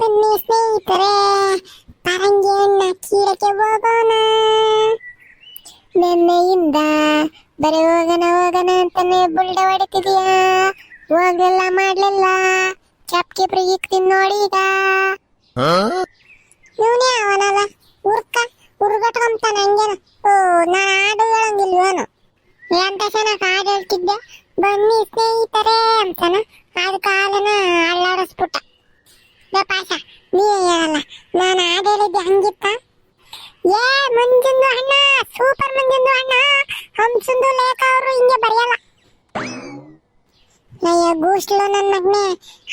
ಬನ್ನಿ ಸ್ನೇಹಿತರೆ ಪರಂಗಿಯನ್ನ ಕೀಳಕ್ಕೆ ಹೋಗೋಣ. ನಿನ್ನೆಯಿಂದ ಬರೀ ಹೋಗೋಣ ಹೋಗೋಣ ಅಂತಾನೆ ಬುಲ್ಡ ಹೊಡಿತಿದೀಯಾ. ಹೋಗ್ಲಿಲ್ಲ ಮಾಡ್ಲಿಲ್ಲ. ಚಪ್ಕಿ ಇಕ್ತೀನಿ ನೋಡಿ ಈಗ. ಇವನೇ ಅವನಲ್ಲ ಉರ್ಕ ಉರ್ಗಟ್ಕೊಂತಾನ ಹಂಗೇನ? ಓ ನಾನು ಹಾಡು ಹೇಳಂಗಿಲ್ವೇನು ಎಂತ ಚೆನ್ನಾಗಿ ಹಾಡು ಹೇಳ್ತಿದ್ದೆ? ಬನ್ನಿ ಸ್ನೇಹಿತರೆ ಅಂತಾನ? ಅದು ಕಾಲನ ಅಲ್ಲಾಡಿಸ್ಬಿಟ್ಟ. ಪಾಶ ನೀ ಹೇಳಲ್ಲ. ನಾನು ಹಾಡು ಹೇಳಿದ್ದೆ ಹಂಗಿತ್ತ? ಏ, ಮಂಜುಂದು ಅಣ್ಣ, ಸೂಪರ್ ಮಂಜುಂದು ಅಣ್ಣ. ಹಂಸಂದು ಲೇಖ ಅವರು ಹಿಂಗೆ ಬರೆಯಲ್ಲ. ಅಯ್ಯ ಗೂಸ್ಲು ನನ್ನ ಮಗ್ನೆ.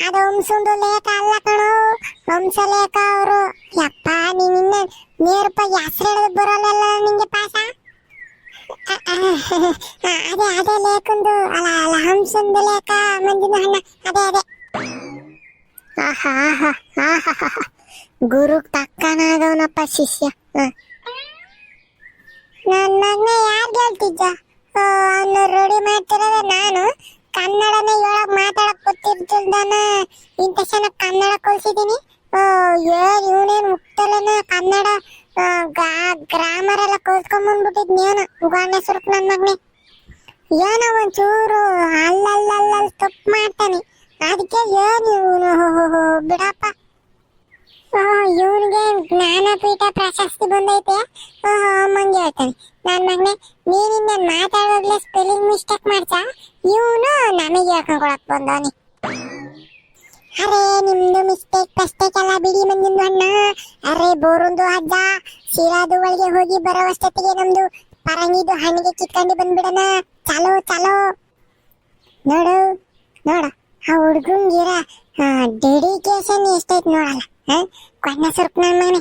ಅದು ಹಂಸಂದು ಲೇಖ ಅಲ್ಲ ಕಣೋ, ಹಂಸ ಲೇಖ ಅವರು. ಯಪ್ಪ, ನೀನು ಇನ್ನ ನೇರಪಾಗಿ ಹೆಸರು ಹೇಳೋದು ಬರೋಲ್ಲ ನಿಂಗೆ ಪಾಸ ಅದೇ ಅದೇ ಲೇಖಂದು. ಅಲ್ಲ ಅಲ್ಲ, ಹಂಸಂದು ಲೇಖ, ಮಂಜುಂದು ಅಣ್ಣ. ಅದೇ ಅದೇ. ಆಹಾ ಹಾ ಹಾ ಗುರು ತಕ್ಕನಾಗವನಪ್ಪ ಶಿಷ್ಯ. ನನ್ ಮಗನ ಯಾರು ಹೇಳ್ತಿದ್ದ ಅವನು ರೂಢಿ ಮಾಡ್ತಿರೋದ ನಾನು. ಕನ್ನಡನ ಹೇಳಕ್ ಮಾತಾಡಕ್ ಗೊತ್ತಿರ್ತಿಲ್ದಾನ ಇಂಥ ಚೆನ್ನಾಗಿ ಕನ್ನಡ ಕಲ್ಸಿದೀನಿ. ಏನ್ ಇವನೇನ್ ಮುಕ್ತಲನ ಕನ್ನಡ ಗ್ರಾಮರ್ ಎಲ್ಲ ಕಲ್ಸ್ಕೊಂಬಂದ್ಬಿಟ್ಟಿದ್ನೇನು ಉಗಾಣೆ ಸುರುಕ್ ನನ್ ಮಗನೇ. ಏನೋ ಒಂಚೂರು ಅಲ್ಲಲ್ಲಲ್ಲ ತಪ್ಪು ಮಾಡ್ತಾನೆ. ಅದಕ್ಕೆ ಏನು ಇವನು ಬಿಡಪ್ಪ. ಇವನಿಗೆ ಜ್ಞಾನಪೀಠ ಪ್ರಶಸ್ತಿ ಬಂದೈತೆ. ಅಮ್ಮಂಗೆ ಹೇಳ್ತಾನೆ. ನನ್ನ ಮಗನೆ ನೀನಿಂದ ಮಾತಾಡೋದ್ಲೆ ಸ್ಪೆಲ್ಲಿಂಗ್ ಮಿಸ್ಟೇಕ್ ಮಾಡ್ತಾ, ಇವನು ನಮಗೆ ಹೇಳ್ಕೊಂಡ್ಕೊಳಕ್ ಬಂದವನಿ. ಅರೆ, ನಿಮ್ದು ಮಿಸ್ಟೇಕ್ ಪಸ್ಟೇಕ್ ಎಲ್ಲ ಬಿಡಿ ಮಂಜಿಂದು ಅಣ್ಣ. ಅರೆ, ಬೋರುಂದು ಅಜ್ಜ. ಶಿರಾದು ಒಳಗೆ ಹೋಗಿ ಬರೋವಷ್ಟೊತ್ತಿಗೆ ನಮ್ದು ಪರಂಗಿದು ಹಣ್ಣಿಗೆ ಕಿತ್ಕೊಂಡು ಬಂದ್ಬಿಡಣ. ಚಲೋ ಚಲೋ. ನೋಡು, ನೋಡ. ಆ ಹುಡುಗಂಗಿರ ಡೆಡಿಕೇಶನ್ ಎಷ್ಟೈತ್ ನೋಡಲ್ಲ ಕೊನ್ನ ಸುರ್ಕ್ ನನ್ನ ಮಗನೆ.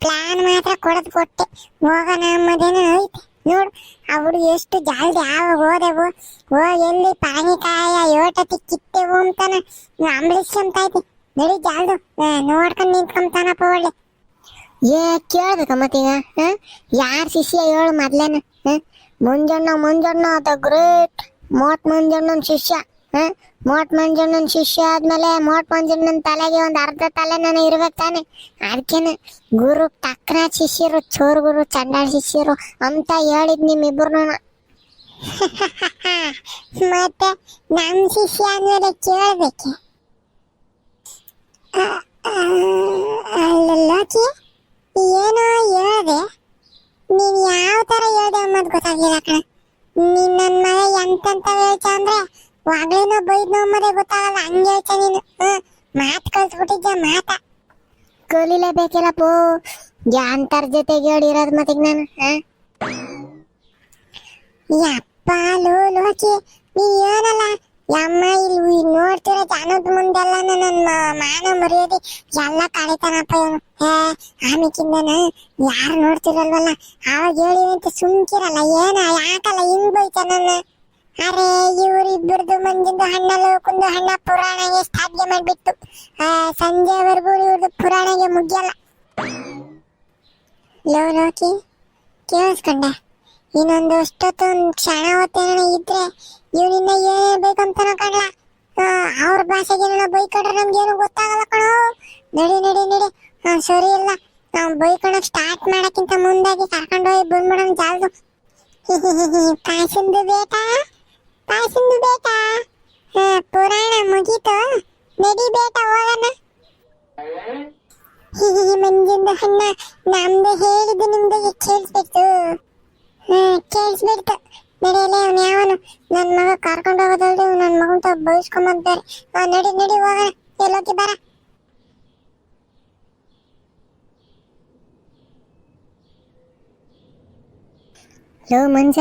ಪ್ಲಾನ್ ಮಾತ್ರ ಕೊಡದ್ ಕೊಟ್ಟೆ. ಹೋಗೋಣ ಅನ್ನೋದೇನೋ ಐತೆ. ನೋಡು, ಆ ಹುಡುಗ ಎಷ್ಟು ಜಾಲ್ದಿ ಯಾವಾಗ ಹೋದೆವು. ಓ, ಎಲ್ಲಿ ಪಾನಿಕಾಯ, ಯೋಟತಿ ಕಿತ್ತೆವು ಅಂತಾನ ಅಂಬಲಿಸ್ಕೊಂತೈತಿ ನಡಿ ಜಾಲ್ದು ನೋಡ್ಕೊಂಡ್ ನಿಂತ್ಕೊಂತಾನಪ್ಪ ಒಳ್ಳೆ. ಏ, ಕೇಳ್ಬೇಕ ಮತ್ತೀಗ ಯಾರ್ ಶಿಷ್ಯ ಹೇಳು ಮೊದ್ಲೇನ ಮುಂಜಣ್ಣ ಮುಂಜಣ್ಣ ದ ಗ್ರೇಟ್. ಮೋಟ್ ಮಂಜಣ್ಣನ್ ಶಿಷ್ಯ. ಹ? ಮೋಟ್ ಮಂಜಣ್ಣನ ಶಿಷ್ಯ ಆದ್ಮೇಲೆ ಮೋಟ್ ಮಂಜಣ್ಣನ ತಲೆಗೆ ಒಂದ್ ಅರ್ಧ ತಲೆ ನಾನು ಇರ್ಬೇಕು ತಾನೆ. ಅದಕ್ಕೇನೆ ಗುರು ಟಕ್ರ ಶಿಷ್ಯರು, ಚೋರ್ ಗುರು, ಚಂಡಾಳ ಶಿಷ್ಯರು ಅಂತ ಹೇಳಿದ್ ನಿಮ್ಮಿಬ್ರು ಮತ್ತೆ ನಮ್ ಶಿಷ್ಯ ಅಂದ್ಮೇಲೆ ಕೇಳ್ಬೇಕೆ? ಲೋಕಿ ಏನೋ ಹೇಳ್ದೆ. ನೀನ್ ಯಾವ ತರ ಹೇಳ್ದೆ ಅನ್ನೋದು ಗೊತ್ತಾಗಿಲ್ಲ ಕಣ. ನೀನ್ ನನ್ ಮಗ ಎಂತಂತ ಹೇಳ್ತ ಅಂದ್ರೆ ಒಗ್ಲೇನೋ ಬೈದ್ನೋ ಮರೆ ಗೊತ್ತಾಗಲ್ಲ. ಹಂಗೆ ಹೇಳ್ತ ನೀನು? ಮಾತು ಕಲ್ಸ್ಬಿಟ್ಟಿದ್ದೆ ಮಾತ? ಕಲಿಲೇಬೇಕಿಲ್ಲ ಪೋ. ಯಾಂತರ ಜೊತೆಗೆ ಹೇಳಿರೋದು ಮತ್ತೀಗ ನಾನು? ಯಪ್ಪ ಲೋ, ಲೋಕಿ ನೀ ಏನಲ್ಲ ಯಮ್ಮ, ಇಲ್ಲಿ ನೋಡ್ತಿರೋ ಜಾನದ ಮುಂದೆಲ್ಲ ನನ್ನ ಮಾನ ಮರ್ಯಾದೆ ಎಲ್ಲ ಕಳಿತಾನಪ್ಪ ಇವನು. ಹೇ, ಆಮೇಕಿಂದನ ಯಾರು ನೋಡ್ತಿರಲ್ವಲ್ಲ? ಅವಾಗ ಹೇಳಿ ಅಂತ ಸುಮ್ಕಿರಲ್ಲ. ಏನ, ಯಾಕಲ್ಲ ಹಿಂಗ್ ಬೈತ ನನ್ನ? ಅರೆ ಇವರಿಬ್ಬರದು ಮಂಜಿಂದ ಹಣ್ಣಲು ಕುಂದು ಹಣ್ಣ ಪುರಾಣ ಸ್ಥಾಪನೆ ಮಾಡಿಬಿಟ್ಟು ಆ, ಸಂಜೆವರೆಗೂ ಇವ್ರದ್ದು ಪುರಾಣಗೆ ಮುಗಿಯಲ್ಲ. ಲೋ ಲೋಕಿ ಕೇಳಿಸ್ಕೊಂಡೆ? ಇನ್ನೊಂದು ಅಷ್ಟೊತ್ತು ಒಂದು ಕ್ಷಣ ಹೊತ್ತೇನೋ ಇದ್ರೆ ಇವನಿಂದ ಏನೇ ಬೇಕಂತನೋ ಕಾಣಲ್ಲ ಅವ್ರ ಭಾಷೆಗೆ ಏನೋ ಬೈಕೊಂಡ್ರೆ ನಮ್ಗೇನು ಗೊತ್ತಾಗಲ್ಲ ಕಣೋ. ನಡಿ ನಡಿ ನಡಿ. ಹಾ ಸರಿ ಇಲ್ಲ. ನಾವು ಬೈಕೊಳಕ್ ಸ್ಟಾರ್ಟ್ ಮಾಡೋಕ್ಕಿಂತ ಮುಂದಾಗಿ ಕರ್ಕೊಂಡು ಹೋಗಿ ಬಂದ್ಬಿಡೋಣ ಜಾಲ್ದು. ಕಾಸಿಂದು ಬೇಕಾ ಕಾಸಿಂದು ಹಾ, ಪುರಾಣ ಮುಗೀತು. ನಡಿ ಬೇಟ, ಹೋಗೋಣ. ಮಂಜಿಂದು ಹಣ್ಣ ನಮ್ದು ಹೇಳಿದ್ದು ನಿಮ್ದು ಕೇಳಿಸ್ಬಿಡ್ತು. ಕೇಳಿಸ್ಬಿಡ್ತು ನಡೆಯಲೇ ಅವನು ಯಾವನು? ನನ್ನ ಮಗ ಕರ್ಕೊಂಡು ಹೋಗೋದಲ್ದು ನನ್ನ ಮಗಂತ ಬಯಸ್ಕೊಂಬಂತಾರೆ ಆ ನಡಿ ನಡಿ, ಹೋಗೋಣ. ಎಲ್ಲೋಗಿ ಬರ. ಲೋ ಮಂಜ,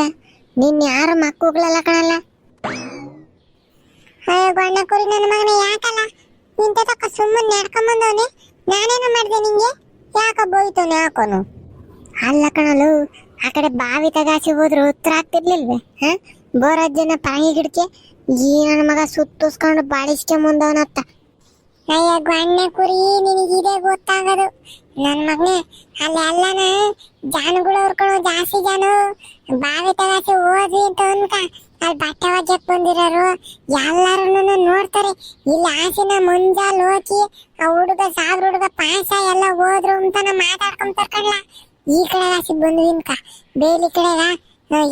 ನಿನ್ ಯಾರು ಮಕ್ಕಳುಗಳಲ್ಲ ಕಣಲ್ಲ? ಅಯ್ಯೋ ಗಣ್ಣ ಕುರಿ ನನ್ನ ಮಗನ, ಯಾಕಲ್ಲ? ನಿಂತ ತಕ್ಕ ಸುಮ್ಮನೆ ನಡ್ಕೊಂಬಂದವನೆ? ನಾನೇನು ಮಾಡಿದೆ ನಿಂಗೆ? ಯಾಕ ಬೋಯ್ತವನು, ಯಾಕೋನು? ಅಲ್ಲ ಕಣಲು, ಆ ಕಡೆ ಬಾವಿ ತಗಾಸಿ ಹೋದ್ರು ಉತ್ತರ ಆಗ್ತಿರ್ಲಿಲ್ವೇ? ಹ? ಬೋರಜ್ಜನ ಪಾಯಿ ಗಿಡಕ್ಕೆ ಈ ನನ್ನ ಮಗ ಸುತ್ತಿಸ್ಕೊಂಡು ಬಾಳಿಸ್ಕೆ ಮುಂದವನತ್ತ ಅಯ್ಯ ಗಣ್ಣ ಕುರಿ, ನಿನಗಿದೆ ಗೊತ್ತಾಗದು. ನನ್ನ ಮಗನೇ, ಅಲ್ಲಿ ಎಲ್ಲಾನ ಜಾನುಗಳು ಹೊರ್ಕೊಳ್ಳೋ ಜಾಸ್ತಿ ಜಾನು. ಬಾವಿ ತಗಾಸಿ ಹೋದ್ವಿ ಅಂತ ಅನ್ಕ ಅಲ್ಲಿ ಬಟ್ಟೆ ಒಗ್ಯಕ್ ಬಂದಿರೋರು. ಎಲ್ಲರೂ ನೋಡ್ತಾರೆ. ಇಲ್ಲಿ ಆಸಿನ ಮುಂಜಾಲ್ ಹೋಗಿ ಆ ಹುಡುಗ ಸಾವಿರ ಹುಡುಗ ಪಾಸ ಎಲ್ಲ ಹೋದ್ರು ಅಂತ ಮಾತಾಡ್ಕೊಂತಾರ ಕಡ್ಲ ಈ ಕಡೆ ಆಸಿ ಬಂದ್ವಿ ಅನ್ಕ ಬೇಲಿ ಕಡೆಗ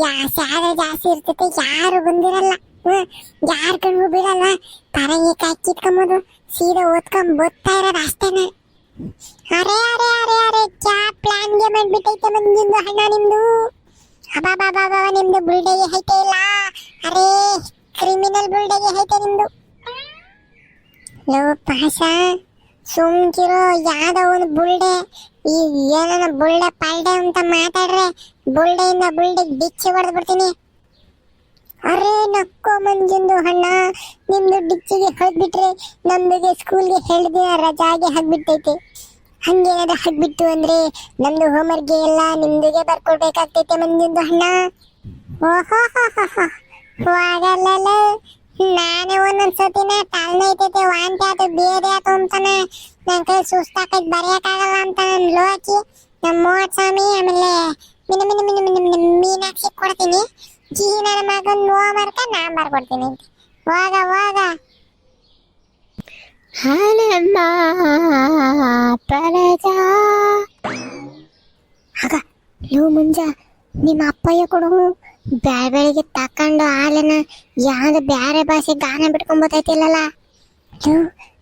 ಜಾಸಿ ಜಾಸ್ತಿ ಇರ್ತೈತೆ. ಯಾರು ಬಂದಿರಲ್ಲ. ಹ್ಮ್, ಯಾರ್ ಕಣ್ಗೂ ಬೀಳಲ್ಲ ಪರಂಗಿ ಕಾಯಿ ಕಿತ್ಕೊಂಬೋದು ಸೀದಾ ಓದ್ಕೊಂಡ್ ಬತ್ತಾ ಇರೋದು ಅಷ್ಟೇನೆ. ಅರೆ ಅರೆ ಅರೆ ಅರೆ, ಕ್ಯಾ ಪ್ಲಾನ್ಗೆ ಮಾಡ್ಬಿಟ್ಟೈತೆ ಮಂದಿಂದು ಹಣ ನಿಮ್ದು? ಅಬಾಬಾಬಾಬಾ ನಿಮ್ದು ಬುಲ್ಡೆಗೆ ಹೈತೆ ಇಲ್ಲ? ಅರೆ ಕ್ರಿಮಿನಲ್ ಬುಲ್ಡೆಗೆ ಹೈತೆ ನಿಮ್ದು? ಲೋ ಪಾಸ ಸುಮ್ಕಿರೋ, ಯಾವ್ದೋ ಒಂದು ಬುಲ್ಡೆ. ಈ ಏನನ ಬುಲ್ಡೆ ಪಲ್ಡೆ ಅಂತ ಮಾತಾಡ್ರೆ, ಬುಲ್ಡೆಯಿಂದ ಬುಲ್ಡೆ ಬಿಚ್ಚಿ ಹೊಡೆದು ಬಿಡ್ತೀನಿ. ಅರೆ ನಕ್ಕೋ ಮಂಜುಂದು ಹಣ್ಣ ನಿಮ್ದು ಡಿಚ್ಚಿಗೆ ಹೊಡೆದ್ಬಿಟ್ರೆ ನಮ್ದಿಗೆ ಸ್ಕೂಲ್ಗೆ ಹೇಳಿದಿನ ರಜಾಗೆ ಹಾಕ್ಬಿಟ್ಟೈತೆ ಹಂಗೇನಾದ್ರು ಹಾಕ್ಬಿಟ್ಟು ಅಂದ್ರೆ ನಮ್ದು ಹೋಮ್ವರ್ಕ್ಗೆ ಎಲ್ಲ ನಿಮ್ದಿಗೆ ಬರ್ಕೊಡ್ಬೇಕಾಗ್ತೈತೆ ಮಂಜುಂದು ಹಣ್ಣ ಓಹೋ ಹೋಗಲ್ಲ ನಾನೇ ಒಂದೊಂದ್ ಸತಿನ ತಾಳ್ನೆ ಐತೈತೆ, ವಾಂತಿ ಆತು, ಬೇರೆ ಆತು ಅಂತಾನೆ. ನನ್ ಕೈ ಸುಸ್ತಾಕೈತೆ, ಬರೆಯಕ್ಕಾಗಲ್ಲ ಅಂತ ನಾನು ಲೋಕಿ. ನಮ್ಮ ಮೋಹನ್ ಸ್ವಾಮಿ ಆಮೇಲೆ ಮಿನ ಮಿನ ಮಿನ ಮಿನ ಮೀನಾಕ್ಷಿ ಕೊಡ್ತೀನಿ. ಜಿ ನನ್ನ ಮಗನ್ ಹೋಮ್ವರ್ಕ ನಾನ್ ಬರ್ಕೊಡ್ತೀನಿ ಅಂತ ಹೋಗ ಹೋಗ. ಹಾಲಮ್ಮ ಪರಜ. ಆಗ ನೀವು ಮುಂಜ ನಿಮ್ಮ ಅಪ್ಪಯ್ಯ ಕೊಡು ಬ್ಯಾರೆ ಬೆಳಿಗ್ಗೆ ತಕೊಂಡು ಹಾಲನ್ನ ಯಾವ್ದು ಬ್ಯಾರೆ ಭಾಷೆ ಗಾನ ಬಿಟ್ಕೊಂಡ್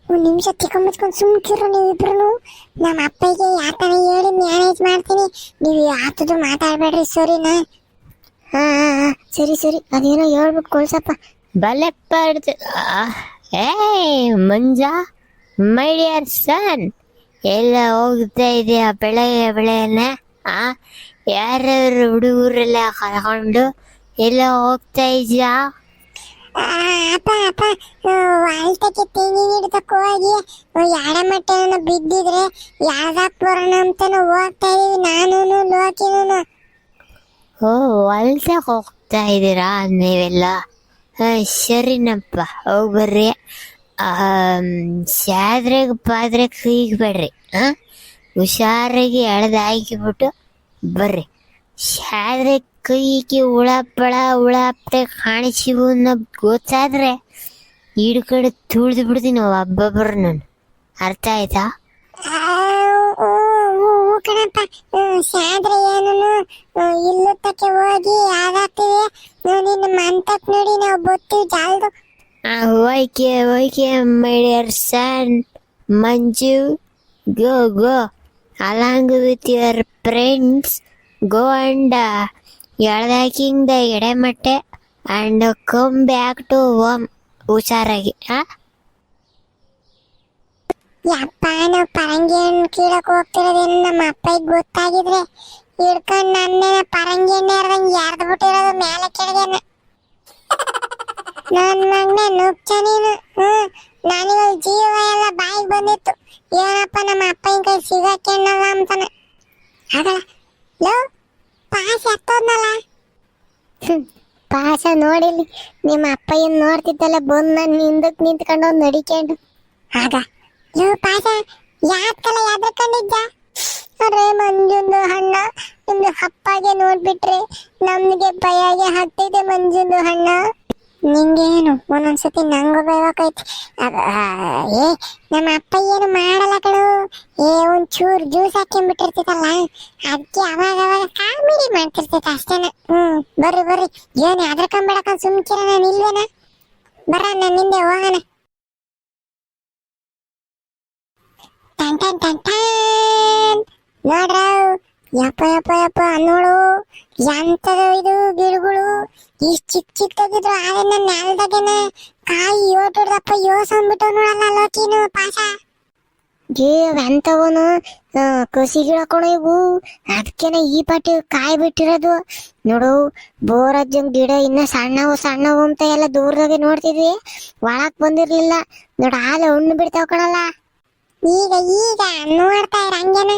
ಒಂದು ನಿಮಿಷ ತಿಕೊಂಬತ್ಕೊಂಡು ಸುಮ್ಕಿರು ನೀವಿಬ್ರು ನಮ್ಮ ಅಪ್ಪಯ್ಯಗೆ ಯಾತನ ಹೇಳಿ ಮ್ಯಾನೇಜ್ ಮಾಡ್ತೀನಿ. ನೀವು ಯಾತದು ಮಾತಾಡಬೇಡ್ರಿ ಸರಿನಾ? ಹಾ ಸರಿ ಸರಿ. ಅದೇನೋ ಹೇಳ್ಬಿಟ್ಟು ಕೊಳ್ಸಪ್ಪ ಬಲೆ ಪಡ್ತು ಏ ಮಂಜ ಮೈ ಡಿಯರ್ ಸನ್ ಎಲ್ಲ ಹೋಗ್ತಾ ಇದೆಯಾ ಬೆಳೆಯ ಬೆಳೆಯನ್ನ? ಆ ಯಾರ್ಯಾರು ಹುಡುಗರೆಲ್ಲ ಕರ್ಕೊಂಡು ಎಲ್ಲ ಹೋಗ್ತಾ ಇದೆಯಾ? ಆ, ಅಪ್ಪ ಅಪ್ಪ ತೆಂಗಿನ ಹೋಗಿ ಮಟ್ಟನ ಬಿದ್ದಿದ್ರೆ ಯಾವ್ದಾಕ್ ಬರೋಣ ಅಂತಾನು ಹೋಗ್ತಾ ಇದೀವಿ ನಾನು ಲೋಕಿನೂ ಓ ಹೊಲ್ದಾಗ ಹೋಗ್ತಾ ಇದ್ದೀರಾ? ನೀವೆಲ್ಲ? ಸರಿನಪ್ಪ ಹೋಗ್ಬರ್ರಿ ಬರ್ರಿ. ಪಾದ್ರೆ ಕೀಗ್ಬೇಡ್ರಿ ಹಾಂ ಹುಷಾರಾಗಿ ಎಳ್ದು ಹಾಕಿಬಿಟ್ಟು ಬರ್ರಿ. ಶಾದ್ರೆ ಕೈಗೆ ಹುಳ ಪಳ ಹುಳ ಕಾಣಿಸಿವು ಅನ್ನೋ ಗೊತ್ತಾದ್ರೆ ಈಡು ಕಡೆ ತುಳಿದು ಬಿಡ್ತೀನಿ ಒಬ್ಬೊಬ್ಬರು ನಾನು. ಅರ್ಥ ಆಯ್ತಾ? ಕಣಪ್ಪ ಸಾದ್ರೆ ಏನೂ ಇಲ್ಲುತ್ತಕ್ಕೆ ಹೋಗಿ ಯಾವ್ದಾಗ್ತಿದೆ ನಿನ್ನ ಮಂತಕ್ಕೆ ನೋಡಿ ನಾವು ಬೊತ್ತು ಜಾಲ್ದು. ಹೋಯ್ಕೆ ಹೋಯ್ಕೆ my dear son Manju, go go. Along with your friends go and ಎಳ್ದಾಕಿಂಗ್ the ಎಡೆಮಟ್ಟೆ and come back to home ಹುಷಾರಾಗಿ ಹಾಂ ಯಪ್ಪ, ನಾವು ಪರಂಗಿ ಹಣ್ಣು ಹೋಗ್ತಿರೋದೇನು ನಮ್ಮ ಅಪ್ಪಗೆ ಗೊತ್ತಾಗಿದ್ರೆ? ಹಿಡ್ಕೊಂಡು ನನ್ನೇನ ಪರಂಗಿ ಹಣ್ಣು ಯಾರ್ದಂಗೆ ಯಾರ್ದು ಬಿಟ್ಟಿರೋದು ಮೇಲೆ ಕೆಳಗೇನ? ನನ್ನ ಮಗನೇ ನುಗ್ಚ ನೀನು. ಹ್ಮ್ ನನಗೆ ಜೀವ ಎಲ್ಲ ಬಾಯಿಗೆ ಬಂದಿತ್ತು. ಏನಪ್ಪ ನಮ್ಮ ಅಪ್ಪನ ಕೈ ಸಿಗಕ್ಕೆಣ್ಣಲ್ಲ ಅಂತಾನೆ. ಆಗಲ್ಲ ಲೋ, ಪಾಸ್ ಎತ್ತೋದ್ನಲ್ಲ? ಪಾಸ ನೋಡಿಲಿ ನಿಮ್ಮ ಅಪ್ಪಯ್ಯನ್ ನೋಡ್ತಿದ್ದಲ್ಲ, ಬಂದು ನನ್ನ ಹಿಂದಕ್ಕೆ ನಿಂತ್ಕೊಂಡು ನಡಿಕೊಂಡು ಆಗ ಲೋ ಪಾಸ ಯಾಕಲ್ಲ ಯಾದ್ರಕೊಂಡಿದ್ದ? ಅರೆ, ಮಂಜುಂದು ಹಣ್ಣ ನಿಮ್ದು ಅಪ್ಪಗೆ ನೋಡ್ಬಿಟ್ರೆ ನಮ್ಗೆ ಭಯಗೆ ಹತ್ತಿದೆ ಮಂಜುಂದು ಹಣ್ಣ ನಿಂಗೇನು, ಒಂದೊಂದ್ಸತಿ ನಂಗೂ ಬೈವಾಕೈತಿ ಏ, ನಮ್ಮ ಅಪ್ಪ ಏನು ಮಾಡಲ್ಲ ಕಣು. ಏ, ಒಂದ್ ಚೂರ್ ಜ್ಯೂಸ್ ಹಾಕೊಂಡ್ಬಿಟ್ಟಿರ್ತೈತಲ್ಲ ಅದಕ್ಕೆ ಅವಾಗ ಅವಾಗ ಕಾಮಿಡಿ ಮಾಡ್ತಿರ್ತೈತೆ ಅಷ್ಟೇನ. ಹ್ಮ್, ಬರ್ರಿ ಬರ್ರಿ. ಏನು ಅದ್ರಕೊಂಬಿಡಕ ಸುಮ್ಕಿರ ನಾನು ಇಲ್ವೇನ ಬರ ನನ್ನ ಹಿಂದೆ ಹೋಗೋಣ. Ton ton ton. ನೋಡ್ರವ್ ನೋಡ್ರ ಯಪ್ಪ ಯಪ್ಪ ಯಪ್ಪ ನೋಡು ಎಂತದ ಇದು ಗಿಡಗಳು. ಇಷ್ಟು ಚಿಕ್ಕ ಚಿಕ್ಕದಾಗಿದ್ರು ಆದ್ರೆ ನನ್ನ ನೆಲದಾಗೇನೆ ಕಾಯಿ ಯೋಟಿಡ್ದಪ್ಪ ಯೋಸ ಅಂದ್ಬಿಟ್ಟು ನೋಡಲ್ಲ ಲೋಕಿನು ಪಾಸ ಎಂತವನು ಕಸಿ ಗಿಡ ಇವು. ಅದಕ್ಕೇನೆ ಈ ಪಾಟಿ ಕಾಯಿ ಬಿಟ್ಟಿರೋದು. ನೋಡು ಬೋರಜ್ಜ ಗಿಡ ಇನ್ನ ಸಣ್ಣವು ಸಣ್ಣವು ಅಂತ ಎಲ್ಲ ದೂರದಾಗೆ ನೋಡ್ತಿದ್ವಿ. ಒಳಕ್ ಬಂದಿರ್ಲಿಲ್ಲ. ನೋಡು ಹಾಲು ಹಣ್ಣು ಬಿಡ್ತಾವ ಕಣಲ್ಲ. ಈಗ ಈಗ ನೋಡ್ತಾ ಇರ ಹಂಗೇನ.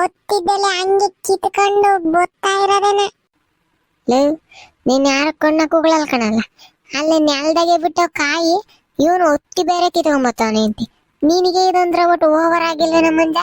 ಒತ್ತಿದ್ದಲೆ ಹಂಗೆ ಕಿತ್ಕೊಂಡು ಬೊತ್ತಾ ಇರೋದೇನ. ಲೇ, ನೀನ್ ಯಾರ ಕಣ್ಣ ಕೂಗಳಲ್ ಕಣಲ್ಲ. ಅಲ್ಲೇ ನೆಲದಾಗೆ ಬಿಟ್ಟ ಕಾಯಿ, ಇವನು ಒತ್ತಿ ಬೇರೆ ಕಿತ್ಕೊಂಬತ್ತಾನೆ ಅಂತ. ನಿನಗೆ ಇದಂದ್ರೆ ಒಟ್ಟು ಓವರ್ ಆಗಿಲ್ಲ ನಮ್ಮ ಮಂಜ?